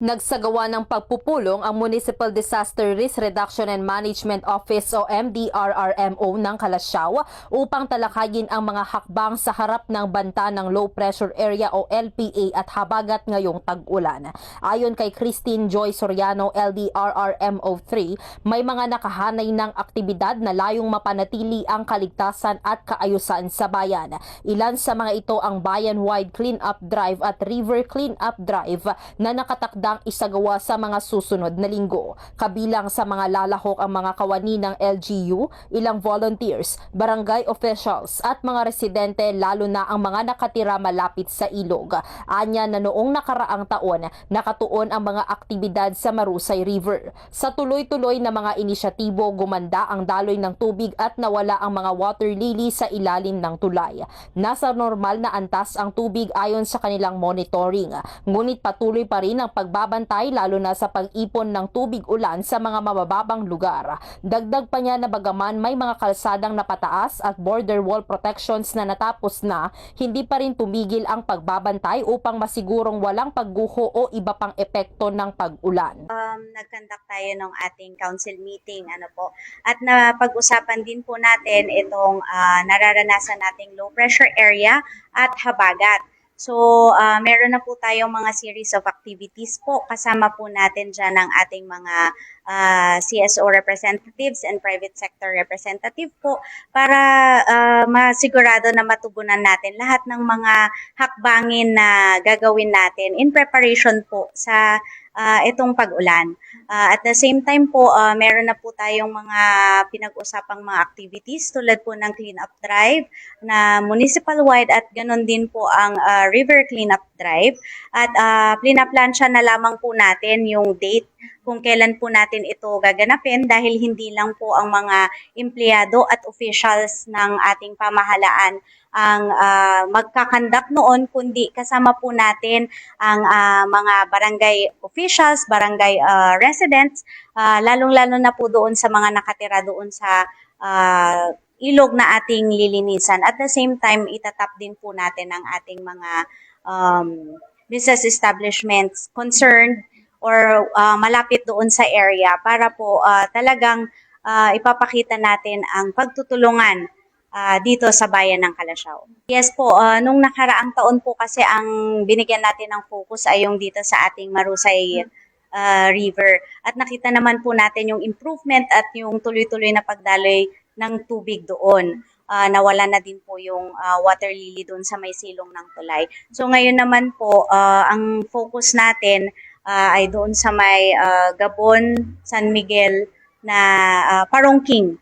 Nagsagawa ng pagpupulong ang Municipal Disaster Risk Reduction and Management Office o MDRRMO ng Kalasyaw upang talakayin ang mga hakbang sa harap ng banta ng Low Pressure Area o LPA at habagat ngayong tag-ulan. Ayon kay Christine Joy Soriano, LDRRMO3, may mga nakahanay ng aktibidad na layong mapanatili ang kaligtasan at kaayusan sa bayan. Ilan sa mga ito ang Bayan-wide Clean-up Drive at River Clean-up Drive na nakatakdang isagawa sa mga susunod na linggo. Kabilang sa mga lalahok ang mga kawani ng LGU, ilang volunteers, barangay officials at mga residente lalo na ang mga nakatira malapit sa ilog. Anya na noong nakaraang taon, nakatuon ang mga aktibidad sa Marusay River. Sa tuloy-tuloy na mga inisyatibo, gumanda ang daloy ng tubig at nawala ang mga water lily sa ilalim ng tulay. Nasa normal na antas ang tubig ayon sa kanilang monitoring. Ngunit patuloy pa rin ang pagbabantay lalo na sa pag-ipon ng tubig ulan sa mga mabababang lugar. Dagdag pa niya na bagaman may mga kalsadang napataas at border wall protections na natapos na, hindi pa rin tumigil ang pagbabantay upang masigurong walang pagguho o iba pang epekto ng pag-ulan. um, nag-conduct tayo ng ating council meeting, ano po. At napag-usapan din po natin itong ah, nararanasan nating low pressure area at habagat. So, ah, meron na po tayong mga series of activities po. Kasama po natin dyan ang ating mga ah, CSO representatives and private sector representative po para ah, masigurado na matugunan natin lahat ng mga hakbangin na gagawin natin in preparation po sa ah, itong pag-ulan. Ah, at the same time po, ah, meron na po tayong mga pinag-usapang mga activities tulad po ng clean-up drive na municipal-wide at ganon din po ang ah, river clean-up drive. At uh, planaplansya na lamang po natin yung date kung kailan po natin ito gaganapin dahil hindi lang po ang mga empleyado at officials ng ating pamahalaan ang ah, magkakandak noon kundi kasama po natin ang ah, mga barangay officials, barangay ah, residents, ah, lalong-lalo na po doon sa mga nakatira doon sa ah, ilog na ating lilinisan. At the same time, itatap din po natin ang ating mga um, business establishments concerned or ah, malapit doon sa area para po ah, talagang ah, ipapakita natin ang pagtutulungan ah, dito sa bayan ng Kalasyaw. Yes po, ah, nung nakaraang taon po kasi ang binigyan natin ng focus ay yung dito sa ating Marusay ah, River. At nakita naman po natin yung improvement at yung tuloy-tuloy na pagdaloy ng tubig doon. Ah, nawala na din po yung ah, water lily doon sa may silong ng tulay. So ngayon naman po, ah, ang focus natin ah, ay doon sa may ah, Gabon, San Miguel na ah, Parongking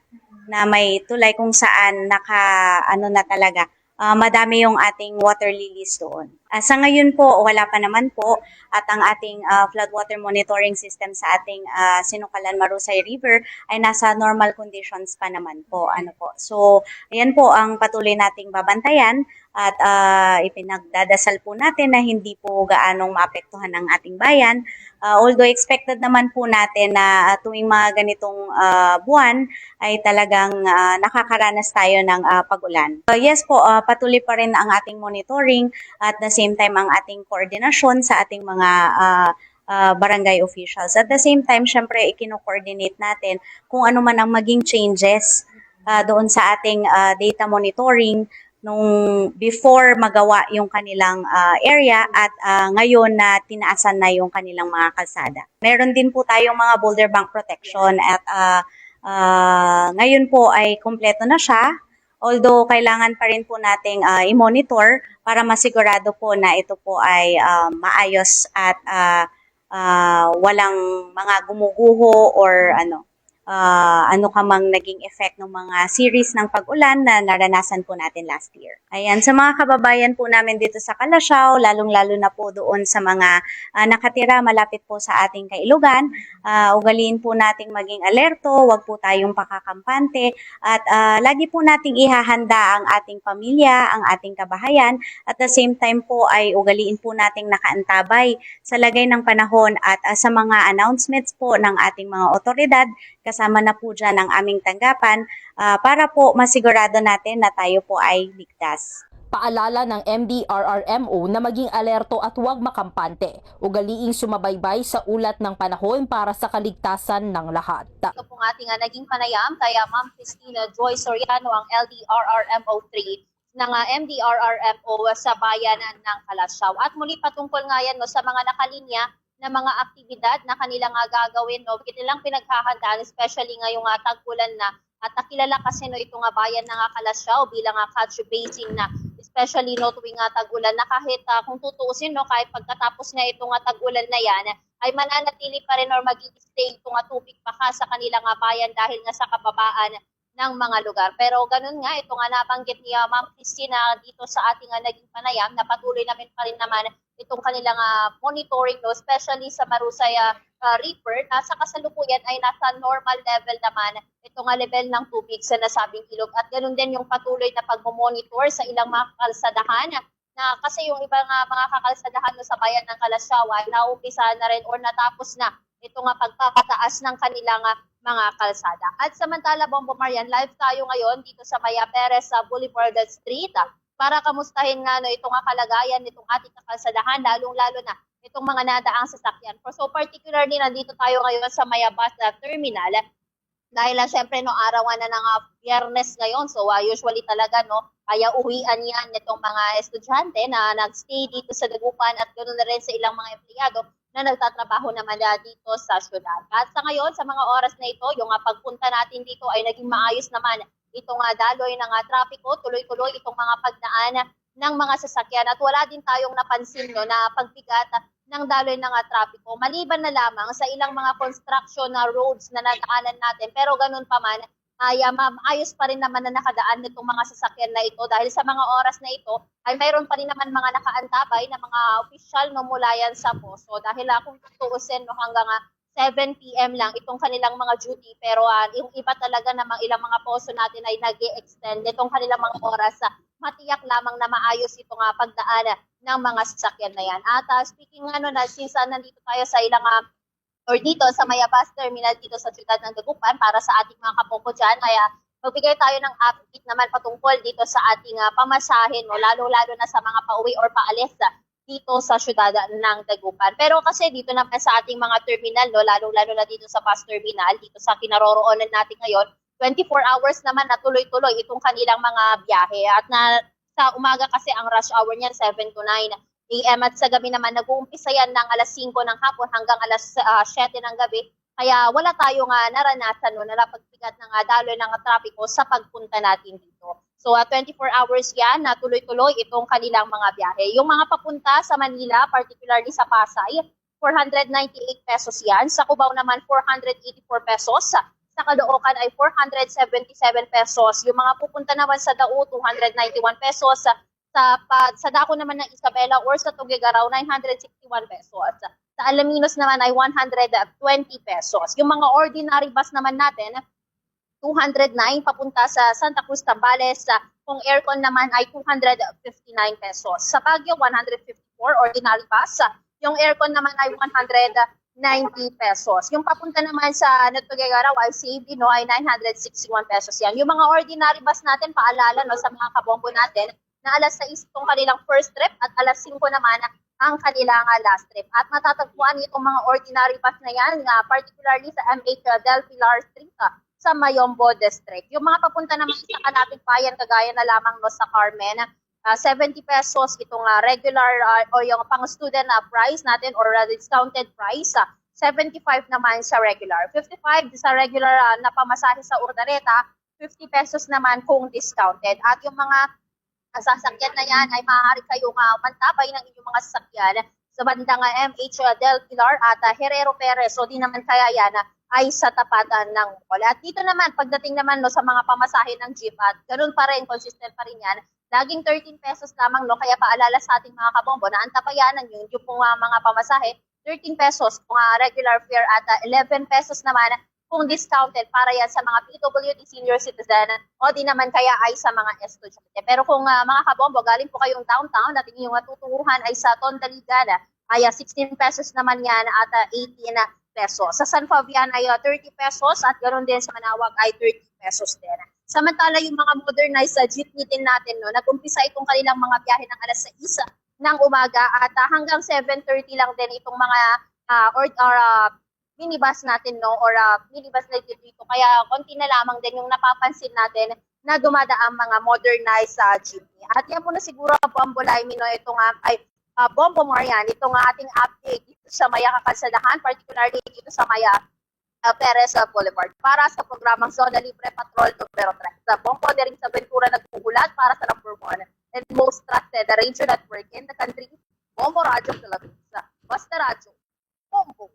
na may tulay kung saan naka ano na talaga ah, madami yung ating water lilies doon. Ah, sa ngayon po, wala pa naman po at ang ating ah, floodwater monitoring system sa ating ah, Sinukalan Marusay River ay nasa normal conditions pa naman po. Ano po. So, ayan po ang patuloy nating babantayan at ah, ipinagdadasal po natin na hindi po gaanong maapektuhan ng ating bayan. Ah, although expected naman po natin na ah, tuwing mga ganitong ah, buwan ay talagang ah, nakakaranas tayo ng ah, pag-ulan. Uh, yes po, ah, patuloy pa rin ang ating monitoring at the same time ang ating koordinasyon sa ating mga ah, ah, barangay officials. At the same time, syempre, ikino-coordinate natin kung ano man ang maging changes ah, doon sa ating ah, data monitoring nung before magawa yung kanilang ah, area at ah, ngayon na tinaasan na yung kanilang mga kalsada. Meron din po tayong mga boulder bank protection at ah, ah, ngayon po ay kompleto na siya. Although kailangan pa rin po nating ah, i-monitor para masigurado po na ito po ay ah, maayos at ah, ah, walang mga gumuguho or ano ah, ano ka mang naging effect ng mga series ng pag-ulan na naranasan po natin last year. Ayan, sa mga kababayan po namin dito sa Kalasyaw, lalong-lalo na po doon sa mga ah, nakatira malapit po sa ating kailugan, ah, ugaliin po nating maging alerto, wag po tayong pakakampante, at ah, lagi po nating ihahanda ang ating pamilya, ang ating kabahayan, at the same time po ay ugaliin po nating nakaantabay sa lagay ng panahon at ah, sa mga announcements po ng ating mga otoridad, kasama na po dyan ang aming tanggapan ah, para po masigurado natin na tayo po ay ligtas. Paalala ng MDRRMO na maging alerto at huwag makampante. Ugaliing sumabaybay sa ulat ng panahon para sa kaligtasan ng lahat. Ito pong ating uh, naging panayam kaya Ma'am Christina Joy Soriano ang LDRRMO3 ng uh, MDRRMO sa bayan ng Kalasyaw. At muli patungkol nga yan no, sa mga nakalinya na mga aktibidad na kanilang uh, gagawin, no, kanilang pinaghahandaan, especially ngayong uh, tagpulan na. At nakilala kasi no itong uh, bayan ng uh, Kalasyaw bilang uh, catch basin na. Especially no tuwing uh, tag-ulan na kahit uh, kung tutuusin no kahit pagkatapos nga itong uh, tag-ulan na yan ay mananatili pa rin or mag-stay itong uh, tubig baka sa kanilang uh, bayan dahil nga sa kababaan ng mga lugar. Pero ganun nga, ito nga nabanggit ni uh, Ma'am Christina dito sa ating uh, naging panayam na patuloy namin pa rin naman itong kanilang uh, monitoring, no, especially sa Marusay uh, uh, River na sa kasalukuyan ay nasa normal level naman itong uh, level ng tubig sa nasabing ilog. At ganun din yung patuloy na pagmomonitor sa ilang mga kalsadahan na kasi yung ibang uh, mga kakalsadahan no, sa bayan ng Kalasyawa ay naumpisa na rin or natapos na ito nga pagpapataas ng kanilang uh, mga kalsada. At samantala, Bombo Marian, live tayo ngayon dito sa Maya Perez sa Boulevard Street para kamustahin nga no, itong kalagayan nitong ating kakalsadahan, lalong-lalo na itong mga nadaang sasakyan. For so particularly, nandito tayo ngayon sa Maya Bus uh, Terminal dahil lang syempre no araw nga na ng uh, biyernes ngayon so uh, usually talaga no kaya uwian yan nitong mga estudyante na nagstay dito sa Dagupan at ganoon na rin sa ilang mga empleyado na nagtatrabaho naman na dito sa syudad. At sa ngayon, sa mga oras na ito, yung pagpunta natin dito ay naging maayos naman. Itong uh, daloy ng uh, trapiko, tuloy-tuloy itong mga pagdaan ng mga sasakyan. At wala din tayong napansin no, na pagbigat ng daloy ng uh, trapiko maliban na lamang sa ilang mga construction na roads na nadaanan natin. Pero ganun pa man ay uh, maayos pa rin naman na nakadaan nitong mga sasakyan na ito dahil sa mga oras na ito ay mayroon pa rin naman mga nakaantabay na mga opisyal no mula yan sa poso dahil uh, kung tutuusin no hanggang uh, 7 p.m. lang itong kanilang mga duty pero uh, yung iba talaga namang ilang mga poso natin ay nag extend itong kanilang mga oras uh, matiyak lamang na maayos itong uh, pagdaan ng mga sasakyan na yan. At uh, speaking ano na since uh, nandito tayo sa ilang uh, or dito sa Mayabas Terminal dito sa siyudad ng Dagupan para sa ating mga kapoko dyan. Kaya magbigay tayo ng update naman patungkol dito sa ating uh, pamasahin, no? lalo-lalo na sa mga pauwi or paalis uh, dito sa siyudad ng Dagupan. Pero kasi dito naman sa ating mga terminal, no? lalo-lalo na dito sa bus terminal, dito sa kinaroroonan natin ngayon, 24 hours naman na tuloy-tuloy itong kanilang mga biyahe. At na, sa umaga kasi ang rush hour niyan 7 to 9 AM at sa gabi naman nag-uumpisa yan ng alas 5 ng hapon hanggang alas uh, 7 ng gabi. Kaya wala tayong uh, naranasan no, na napagbigat ng uh, daloy ng trapiko sa pagpunta natin dito. So uh, 24 hours yan na tuloy-tuloy itong kanilang mga biyahe. Yung mga papunta sa Manila, particularly sa Pasay, 498 pesos yan. Sa Cubao naman, 484 pesos. Sa Caloocan ay 477 pesos. Yung mga pupunta naman sa Dao, 291 pesos. Sa, pa, sa Dako naman ng Isabela or sa Tugigaraw, 961 pesos. Sa Alaminos naman ay 120 pesos. Yung mga ordinary bus naman natin, 209 papunta sa Santa Cruz, Tambales. Kung aircon naman ay 259 pesos. Sa Baguio, 154 ordinary bus. Yung aircon naman ay 190 pesos. Yung papunta naman sa Natugegaraw ay CAB no ay 961 pesos yan. Yung mga ordinary bus natin paalala no sa mga kabombo natin na alas 6 itong kanilang first trip at alas 5 naman ang kanilang uh, last trip. At matatagpuan itong mga ordinary bus na yan, uh, particularly sa MH Del Pilar Street uh, sa Mayombo District. Yung mga papunta naman sa Kalapit Bayan, kagaya na lamang no, sa Carmen, uh, 70 pesos itong uh, regular uh, o yung pang-student uh, price natin or uh, discounted price. Uh, 75 naman sa regular. 55 sa regular uh, na pamasahe sa Urdaneta, 50 pesos naman kung discounted. At yung mga uh, sasakyan na yan ay maaari kayong uh, mantabay ng inyong mga sasakyan sa bandang uh, MH Del Pilar at uh, Herrero Perez. So di naman kaya yan ay sa tapatan ng mall. At dito naman, pagdating naman no, sa mga pamasahe ng jeep, at ganun pa rin, consistent pa rin yan, laging 13 pesos lamang, no? kaya paalala sa ating mga kabombo na ang tapayanan yun, yung pong mga pamasahe, 13 pesos kung uh, regular fare at uh, 11 pesos naman kung discounted para yan sa mga PWD senior citizen o di naman kaya ay sa mga estudyante. Pero kung uh, mga kabombo, galing po kayong downtown at inyong matuturuhan ay sa Tondaligan, ay uh, 16 pesos naman yan at uh, 18 pesos. Sa San Fabian ay ah, 30 pesos at ganoon din sa Manawag ay 30 pesos din. Samantala yung mga modernized sa jeepney din natin, no, nag-umpisa itong kanilang mga biyahe ng alas 6 ng umaga at ah, hanggang 7.30 lang din itong mga ah, or, or ah, minibus natin no or uh, minibus na dito. Kaya konti na lamang din yung napapansin natin na dumadaang mga modernized uh, jeepney. At yan po na siguro po ang Bulaimi no ito nga ay uh, Bombo Marian. Ito nga ating update dito sa Maya Kakasadahan, particularly dito sa Maya uh, Perez uh, Boulevard para sa programang Zona Libre Patrol numero 3. Sa Bombo na rin sa Ventura nagpugulat para sa number 1 and most trusted the radio network in the country, Bombo Radio Philippines, Basta Radio, Bombo.